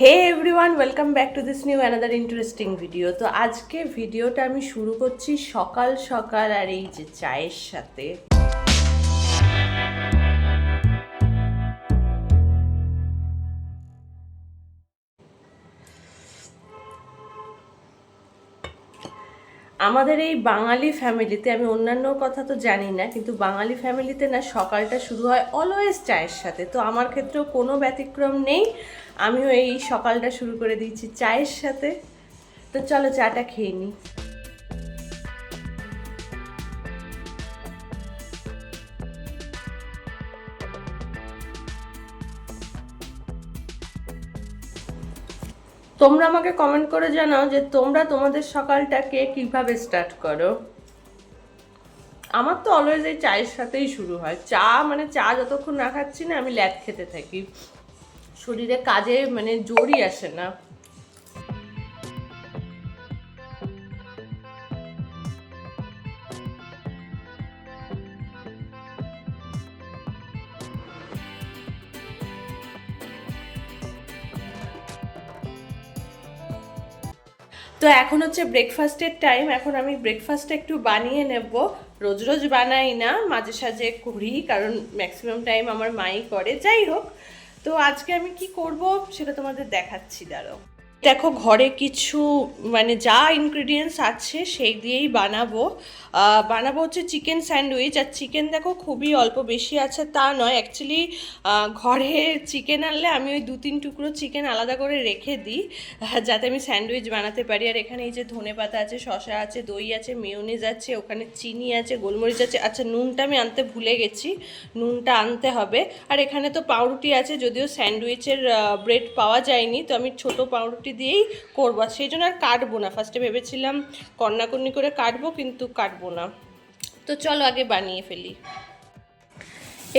Hey everyone welcome back to this new another interesting video তো আজকে ভিডিওটা আমি শুরু করছি সকাল সকাল আর এই যে চায়ের সাথে। আমাদের এই বাঙালি ফ্যামিলিতে, আমি অন্যান্য কথা তো জানি না, কিন্তু বাঙালি ফ্যামিলিতে না সকালটা শুরু হয় অলওয়েজ চায়ের সাথে। তো আমার ক্ষেত্রেও কোনো ব্যতিক্রম নেই, আমিও এই সকালটা শুরু করে দিয়েছি চায়ের সাথে। তো চলো চাটা খেয়ে নিই। তোমরা আমাকে কমেন্ট করে জানাও যে তোমরা তোমাদের সকালটাকে কীভাবে স্টার্ট করো। আমার তো অলওয়েজ এই চায়ের সাথেই শুরু হয়। চা মানে চা যতক্ষণ না খাচ্ছি না, আমি ল্যাদ খেতে থাকি। শরীরে কাজে মানে জোরই আসে না। তো এখন হচ্ছে ব্রেকফাস্টের টাইম এখন আমি ব্রেকফাস্টটা একটু বানিয়ে নেব। রোজ রোজ বানাই না, মাঝে সাঝে করি, কারণ ম্যাক্সিমাম টাইম আমার মাই করে। যাই হোক, তো আজকে আমি কি করব সেটা তোমাদের দেখাচ্ছি, দাঁড়াও। দেখো, ঘরে কিছু মানে যা ইনগ্রিডিয়েন্টস আছে সেই দিয়েই বানাবো। বানাবো হচ্ছে চিকেন স্যান্ডউইচ আর চিকেন দেখো খুবই অল্প বেশি আছে, তা নয়। অ্যাকচুয়ালি ঘরে চিকেন আনলে আমি ওই দু তিন টুকরো চিকেন আলাদা করে রেখে দিই, যাতে আমি স্যান্ডউইচ বানাতে পারি। আর এখানে এই যে ধনে পাতা আছে শশা আছে, দই আছে মেয়োনিজ আছে, ওখানে চিনি আছে, গোলমরিচ আছে। আচ্ছা নুনটা আমি আনতে ভুলে গেছি। নুনটা আনতে হবে। আর এখানে তো পাউরুটি আছে, যদিও স্যান্ডউইচের ব্রেড পাওয়া যায়নি। তো আমি ছোট পাউরুটি দিয়েই করব। আর সেই জন্য আর কাটবো না। ফার্স্টে ভেবেছিলাম কন্যাকর্ণি করে কাটবো, কিন্তু কাটবো না। তো চলো আগে বানিয়ে ফেলি।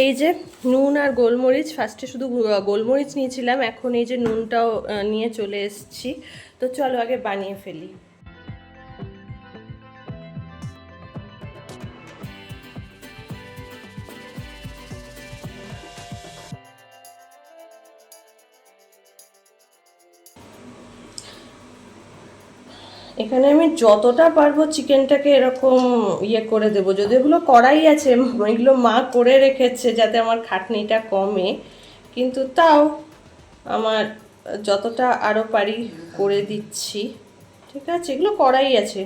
এই যে নুন আর গোলমরিচ ফার্স্টে শুধু গোলমরিচ নিয়েছিলাম। এখন এই যে নুনটাও নিয়ে চলে এসছি। তো চলো আগে বানিয়ে ফেলি। এখানে আমি যতটা পারব চিকেনটাকে এরকম ইয়ে করে দেবো। যদি এগুলো করাই আছে এগুলো মা করে রেখেছে যাতে আমার খাটনিটা কমে। কিন্তু তাও আমার যতটা আরও পারি করে দিচ্ছি। ঠিক আছে, এগুলো করাই আছে।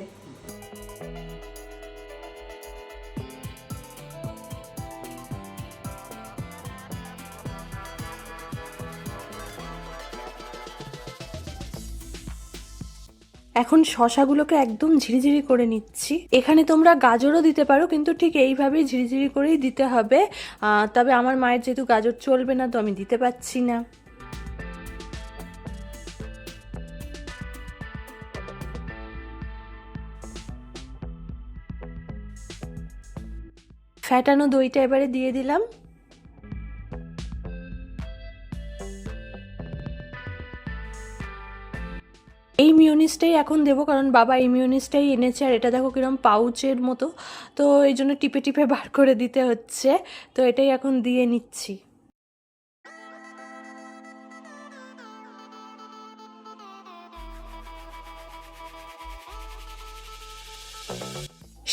এখন শশাগুলোকে একদম ঝিরিঝিরি করে নিচ্ছি। এখানে তোমরা গাজরও দিতে পারো, কিন্তু ঠিক এইভাবেই ঝিরিঝিরি করেই দিতে হবে। তবে আমার মায়ের যেহেতু গাজর চলবে না, তো আমি দিতে পারছি না। ফ্যাটানো দইটা এবারে দিয়ে দিলাম। এই মিউনিসটাই এখন দেবো, কারণ বাবা এই মিউনিসটাই এনেছে, আর এটা দেখো কিরম পাউচের মতো। তো এই জন্য টিপে টিপে বার করে দিতে হচ্ছে। তো এটাই এখন দিয়ে নিচ্ছি।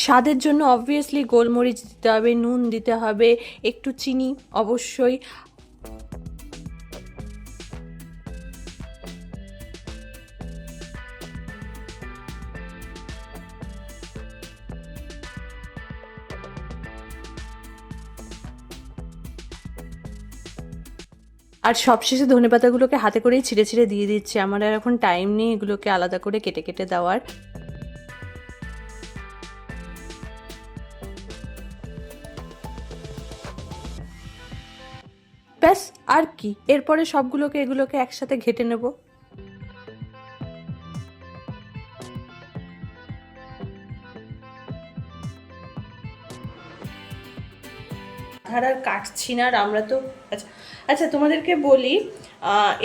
স্বাদের জন্য অবভিয়াসলি গোলমরিচ দিতে হবে, নুন দিতে হবে, একটু চিনি অবশ্যই। আর সবশেষে ধনে পাতাগুলোকে হাতে করেই ছিঁড়ে ছিঁড়ে দিয়ে দিচ্ছি। আমার আর এখন টাইম নেই এগুলোকে আলাদা করে কেটে কেটে দেওয়ার। ব্যাস, আর কি? এরপরে সবগুলোকে এগুলোকে একসাথে ঘেটে নেব। আর কাটছি না আর আমরা তো আচ্ছা আচ্ছা তোমাদেরকে বলি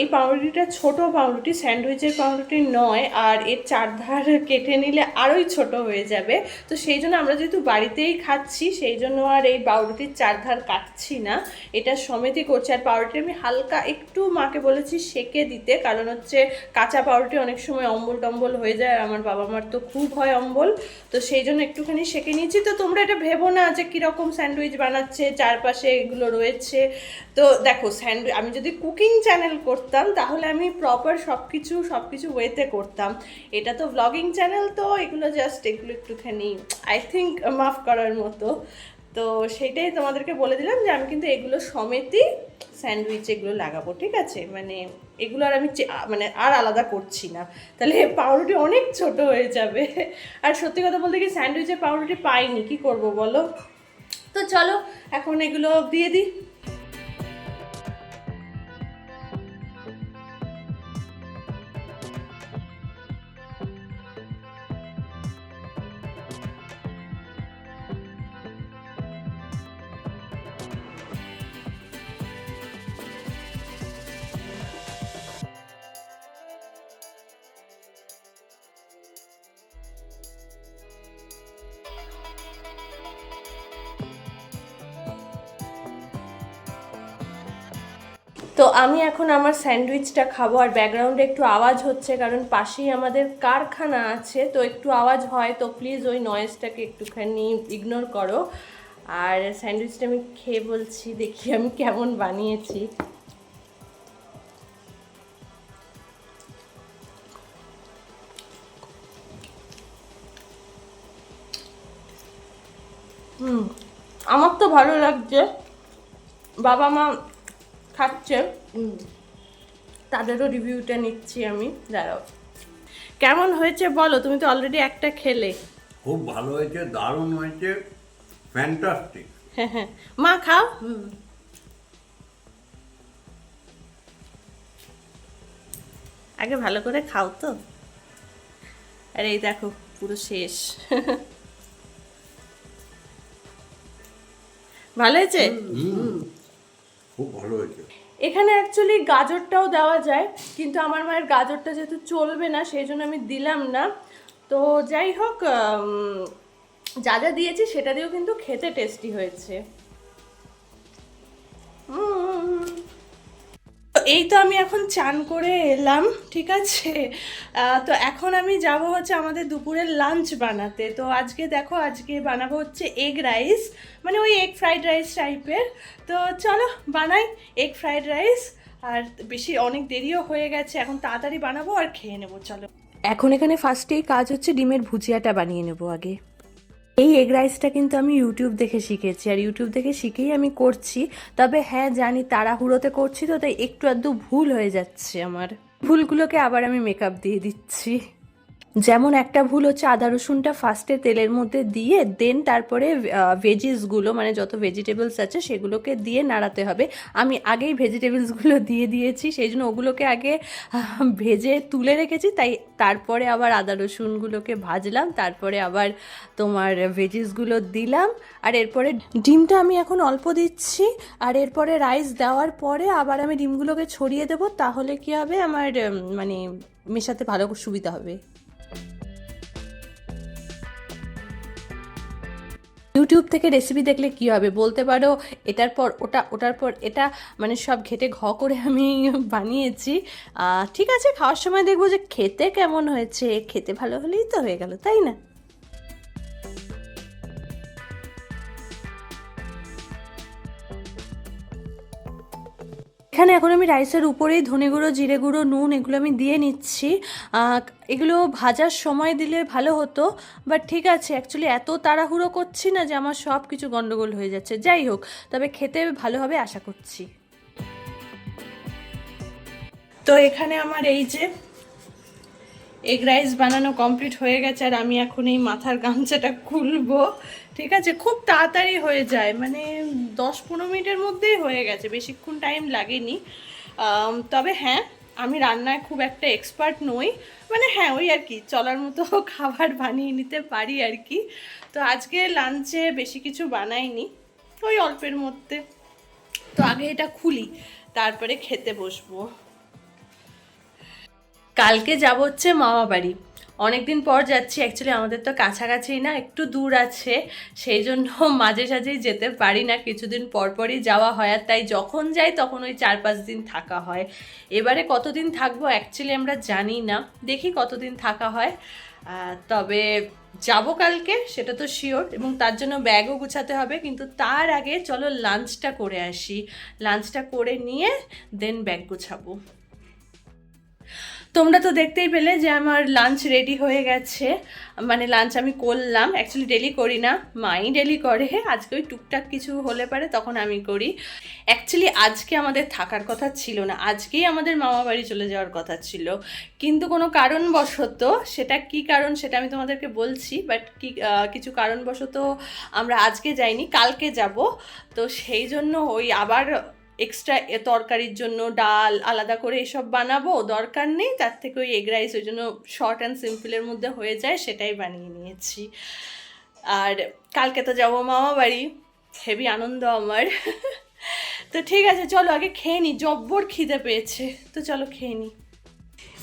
এই পাউরুটিটা ছোট পাউরুটি, স্যান্ডউইচের পাউরুটি নয়, আর এর চারধার কেটে নিলে আরোই ছোট হয়ে যাবে। তো সেই জন্য আমরা যেহেতু বাড়িতেই খাচ্ছি, সেই জন্য আর এই পাউরুটির চারধার কাটছি না। এটা সমেতই করছি। আর পাউরুটি আমি হালকা একটু মাকে বলেছি সেকে দিতে, কারণ হচ্ছে কাঁচা পাউরুটি অনেক সময় অম্বল টম্বল হয়ে যায়, আর আমার বাবা মার তো খুব হয় অম্বল। তো সেই জন্য একটুখানি সেকে নিয়েছি। তো তোমরা এটা ভেবো না যে কীরকম স্যান্ডউইচ বানাচ্ছে, চারপাশে এগুলো রয়েছে। তো দেখো স্যান্ডউইচ আমি যদি কুকিং চ্যানেল করতাম, তাহলে আমি প্রপার সব কিছু সব কিছু ওয়েতে করতাম। এটা তো ব্লগিং চ্যানেল, তো এগুলো জাস্ট এগুলো একটুখানি আই থিঙ্ক মাফ করার মতো। তো সেটাই তোমাদেরকে বলে দিলাম যে আমি কিন্তু এগুলো সমেতই স্যান্ডউইচ এগুলো লাগাবো, ঠিক আছে? মানে এগুলো আর আমি মানে আর আলাদা করছি না। তাহলে পাউরুটি অনেক ছোট হয়ে যাবে। আর সত্যি কথা বলতে কি স্যান্ডউইচের পাউরুটি পাইনি, কি করব বলো? তো চলো, এখন এগুলো দিয়ে দিই। তো আমি এখন আমার স্যান্ডউইচটা খাব আর ব্যাকগ্রাউন্ডে একটু আওয়াজ হচ্ছে কারণ পাশেই আমাদের কারখানা আছে, তো একটু আওয়াজ হয়, তো প্লিজ ওই নয়েজটাকে একটুখানি ইগনোর করো। আর স্যান্ডউইচটা আমি খেয়ে বলছি, দেখি আমি কেমন বানিয়েছি। হুম, আমার তো ভালো লাগছে। বাবা মা খাচ্ছে তাদেরও রিভিউটা নিচ্ছি আমি দাঁড়াও। কেমন হয়েছে বলো তুমি তো অলরেডি একটা খেলে। খুব ভালো হয়েছে দারুণ হয়েছে ফ্যান্টাস্টিক হ্যাঁ হ্যাঁ। মা খাও। আগে ভালো করে খাও তো। আরে এই দেখো পুরো শেষ। ভালো হয়েছে? খুব ভালো হয়েছে। এখানে অ্যাকচুয়ালি গাজরটাও দেওয়া যায়, কিন্তু আমার মায়ের গাজরটা যেহেতু চলবে না, সেই জন্য আমি দিলাম না তো যাই হোক যা যা দিয়েছি সেটা দিয়েও কিন্তু খেতে টেস্টি হয়েছে উম। এই তো আমি এখন চান করে এলাম, ঠিক আছে? তো এখন আমি যাব হচ্ছে আমাদের দুপুরের লাঞ্চ বানাতে। তো আজকে দেখো, আজকে বানাবো হচ্ছে এগ রাইস মানে ওই এগ ফ্রাইড রাইস টাইপের তো চলো, বানাই এগ ফ্রাইড রাইস আর বেশি অনেক দেরিও হয়ে গেছে, এখন তাড়াতাড়ি বানাবো আর খেয়ে নেব, চলো। এখন এখানে ফার্স্টেই কাজ হচ্ছে ডিমের ভুজিয়াটা বানিয়ে নেব আগে। এই এগ রাইসটা কিন্তু আমি ইউটিউব দেখে শিখেছি। আর ইউটিউব দেখে শিখেই আমি করছি। তবে হ্যাঁ জানি তাড়াহুড়োতে করছি তো, তাই একটু আধটু ভুল হয়ে যাচ্ছে আমার। ভুলগুলোকে আবার আমি মেকআপ দিয়ে দিচ্ছি। যেমন একটা ভুল হচ্ছে, আদা রসুনটা ফার্স্টে তেলের মধ্যে দিয়ে দেন তারপরে ভেজিসগুলো মানে যত ভেজিটেবলস আছে, সেগুলোকে দিয়ে নাড়াতে হবে। আমি আগেই ভেজিটেবলসগুলো দিয়ে দিয়েছি, সেই জন্য ওগুলোকে আগে ভেজে তুলে রেখেছি, তাই তারপরে আবার আদা রসুনগুলোকে ভাজলাম, তারপরে আবার তোমার ভেজিসগুলো দিলাম, আর এরপরে ডিমটা আমি এখন অল্প দিচ্ছি, আর এরপরে রাইস দেওয়ার পরে আবার আমি ডিমগুলোকে ছড়িয়ে দেবো, তাহলে কি হবে? আমার মানে মেশাতে ভালো সুবিধা হবে। ইউটিউব থেকে রেসিপি দেখলে কি হবে? বলতে পারো, এটার পর ওটা, ওটার পর এটা মানে সব ঘেটে ঘ করে আমি বানিয়েছি। ঠিক আছে, খাওয়ার সময় দেখব যে খেতে কেমন হয়েছে। খেতে ভালো হলেই তো হয়ে গেল, তাই না? এখানে এখন আমি রাইসের উপরেই ধনে গুঁড়ো, জিরে গুঁড়ো, নুন এগুলো আমি দিয়ে নিচ্ছি। এগুলো ভাজার সময় দিলে ভালো হতো, বাট ঠিক আছে অ্যাকচুয়ালি এত তাড়াহুড়ো করছি না যে আমার সব কিছু গন্ডগোল হয়ে যাচ্ছে। যাই হোক, তবে খেতে ভালো হবে আশা করছি। তো এখানে আমার এই যে এগ রাইস বানানো কমপ্লিট হয়ে গেছে, আর আমি এখন এই মাথার গামছাটা খুলবো। ঠিক আছে, খুব তাড়াতাড়ি হয়ে যায়। মানে দশ পনেরো মিনিটের মধ্যেই হয়ে গেছে, বেশিক্ষণ টাইম লাগেনি। তবে হ্যাঁ আমি রান্নায় খুব একটা এক্সপার্ট নই। মানে হ্যাঁ ওই আর কি, চলার মতো খাবার বানিয়ে নিতে পারি আর কি। তো আজকে লাঞ্চে বেশি কিছু বানাইনি, ওই অল্পের মধ্যে। তো আগে এটা খুলি, তারপরে খেতে বসবো। কালকে যাব হচ্ছে মামা বাড়ি অনেকদিন পর যাচ্ছি অ্যাকচুয়ালি আমাদের তো কাছাকাছি না, একটু দূর আছে, সেই জন্য মাঝে সাঝেই যেতে পারি না, কিছুদিন পর পরই যাওয়া হয় আর তাই যখন যাই তখন ওই চার পাঁচ দিন থাকা হয়। এবারে কতদিন থাকব অ্যাকচুয়ালি আমরা জানি না, দেখি কতদিন থাকা হয়। তবে যাব কালকে, সেটা তো শিওর এবং তার জন্য ব্যাগও গুছাতে হবে, কিন্তু তার আগে চলো লাঞ্চটা করে আসি। লাঞ্চটা করে নিয়ে দেন ব্যাগ গুছাবো। তোমরা তো দেখতেই পেলে যে আমার লাঞ্চ রেডি হয়ে গেছে। মানে লাঞ্চ আমি করলাম। অ্যাকচুয়ালি ডেলি করি না, মাই ডেলি করে। আজকে ওই টুকটাক কিছু হলে পারে তখন আমি করি। অ্যাকচুয়ালি আজকে আমাদের থাকার কথা ছিল না। আজকেই আমাদের মামা বাড়ি চলে যাওয়ার কথা ছিল। কিন্তু কোনো কারণবশত, সেটা কি কারণ সেটা আমি তোমাদেরকে বলছি বাট কি কিছু কারণবশত আমরা আজকে যাইনি, কালকে যাব। তো সেই জন্য ওই আবার এক্সট্রা এ তরকারির জন্য ডাল আলাদা করে এসব বানাবো, দরকার নেই। তার থেকে ওই এগ রাইস ওই জন্য শর্ট অ্যান্ড সিম্পলের মধ্যে হয়ে যায়, সেটাই বানিয়ে নিয়েছি। আর কালকে তো যাব মামা বাড়ি, হেভি আনন্দ আমার। তো ঠিক আছে, চলো আগে খেয়ে নিই জব্বর খিদে পেয়েছে। তো চলো খেয়ে নিই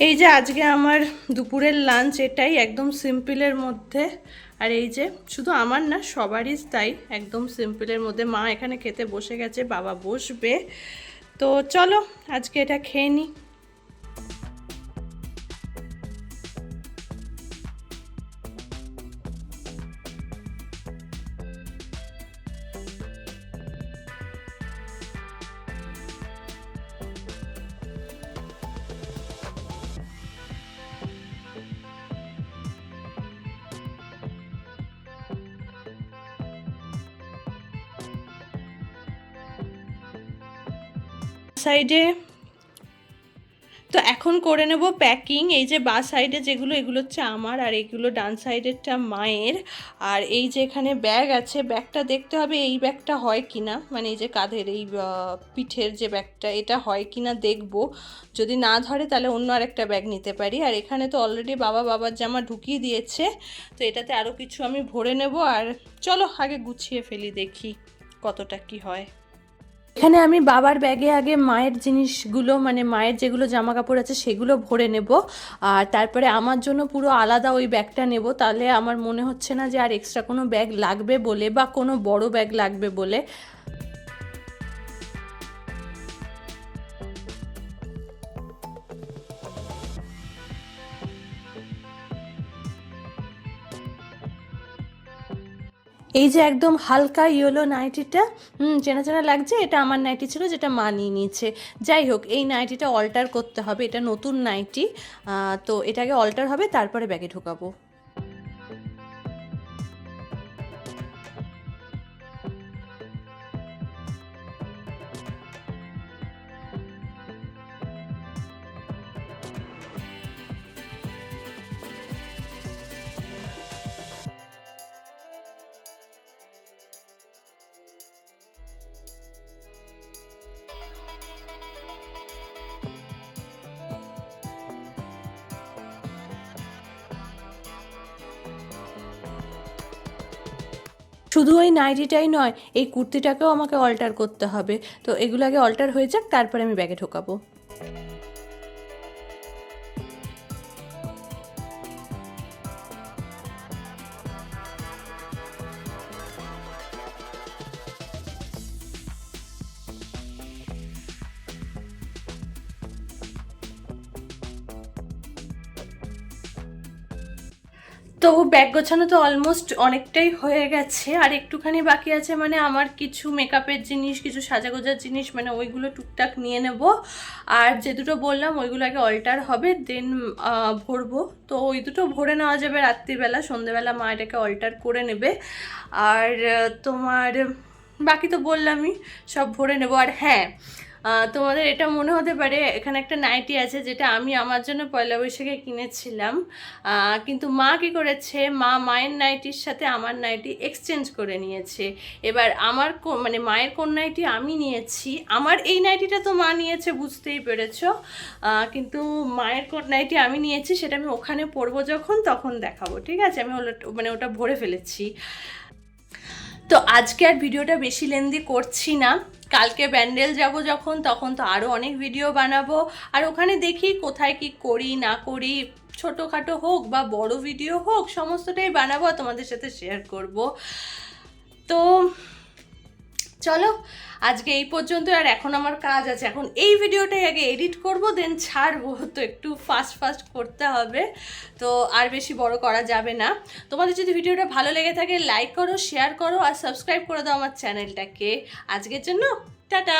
এই যে আজকে আমার দুপুরের লাঞ্চ এটাই একদম সিম্পলের মধ্যে। আর এই যে, শুধু আমার না, সবারই তাই একদম সিম্পলের মধ্যে মা এখানে খেতে বসে গেছে, বাবা বসবে। তো চলো, আজকে এটা খেয়ে নিই সাইডে তো এখন করে নেব প্যাকিং এই যে বা সাইডে যেগুলো, এগুলো হচ্ছে আমার আর এগুলো ডান সাইডেরটা মায়ের। আর এই যে এখানে ব্যাগ আছে ব্যাগটা দেখতে হবে এই ব্যাগটা হয় কি না মানে এই যে কাঁধের এই পিঠের যে ব্যাগটা এটা হয় কি না দেখব। যদি না ধরে তাহলে অন্য আরেকটা ব্যাগ নিতে পারি। আর এখানে তো অলরেডি বাবা, বাবার জামা ঢুকিয়ে দিয়েছে। তো এটাতে আরও কিছু আমি ভরে নেব। আর চলো আগে গুছিয়ে ফেলি, দেখি কতটা কি হয়। এখানে আমি বাবার ব্যাগে আগে মায়ের জিনিসগুলো মানে মায়ের যেগুলো জামা কাপড় আছে সেগুলো ভরে নেব। আর তারপরে আমার জন্য পুরো আলাদা ওই ব্যাগটা নেব। তাহলে আমার মনে হচ্ছে না যে আর এক্সট্রা কোনো ব্যাগ লাগবে বলে বা কোনো বড় ব্যাগ লাগবে বলে। এই যে একদম হালকা ইয়েলো নাইটিটা হুম, চেনা চেনা লাগছে? এটা আমার নাইটি ছিল, যেটা মানিয়ে নিয়েছে। যাই হোক, এই নাইটিটা অল্টার করতে হবে, এটা নতুন নাইটি তো এটাকে অল্টার হবে, তারপরে ব্যাগে ঢোকাবো। শুধু ওই নাইটিটাই নয়, এই কুর্তিটাকেও আমাকে অল্টার করতে হবে। তো এগুলো আগে অল্টার হয়ে যাক, তারপরে আমি ব্যাগে ঢোকাবো। ব্যাগ গোছানো তো অলমোস্ট অনেকটাই হয়ে গেছে। আর একটুখানি বাকি আছে মানে আমার কিছু মেকআপের জিনিস, কিছু সাজাগোজার জিনিস মানে ওইগুলো টুকটাক নিয়ে নেব। আর যে দুটো বললাম, ওইগুলো আগে অল্টার হবে দেন ভরবো। তো ওই দুটো ভরে নেওয়া যাবে রাত্রিবেলা, সন্ধেবেলা মা এটাকে অল্টার করে নেবে। আর তোমার, বাকি তো বললামই, সব ভরে নেব। আর হ্যাঁ তোমাদের এটা মনে হতে পারে, এখানে একটা নাইটি আছে যেটা আমি আমার জন্য পয়লা বৈশাখে কিনেছিলাম। কিন্তু মা কি করেছে, মা মায়ের নাইটির সাথে আমার নাইটি এক্সচেঞ্জ করে নিয়েছে। এবার আমার মানে মায়ের কোন নাইটি আমি নিয়েছি, আমার এই নাইটিটা তো মা নিয়েছে, বুঝতেই পেরেছ। কিন্তু মায়ের কোন নাইটি আমি নিয়েছি সেটা আমি ওখানে পরবো যখন, তখন দেখাবো, ঠিক আছে? আমি মানে ওটা ভরে ফেলেছি। তো আজকে আর ভিডিওটা বেশি লেন্দি করছি না। কালকে ব্যান্ডেল যাব যখন, তখন তো আরও অনেক ভিডিও বানাবো। আর ওখানে দেখি কোথায় কি করি, না করি, ছোটোখাটো হোক বা বড় ভিডিও হোক, সমস্তটাই বানাবো তোমাদের সাথে শেয়ার করব। তো চলো, আজকে এই পর্যন্ত আর এখন আমার কাজ আছে। এখন এই ভিডিওটাই আগে এডিট করব দেন ছাড়বো। তো একটু ফাস্ট ফাস্ট করতে হবে। তো আর বেশি বড় করা যাবে না। তোমাদের যদি ভিডিওটা ভালো লেগে থাকে লাইক করো শেয়ার করো, আর সাবস্ক্রাইব করে দাও আমার চ্যানেলটাকে আজকের জন্য, টাটা!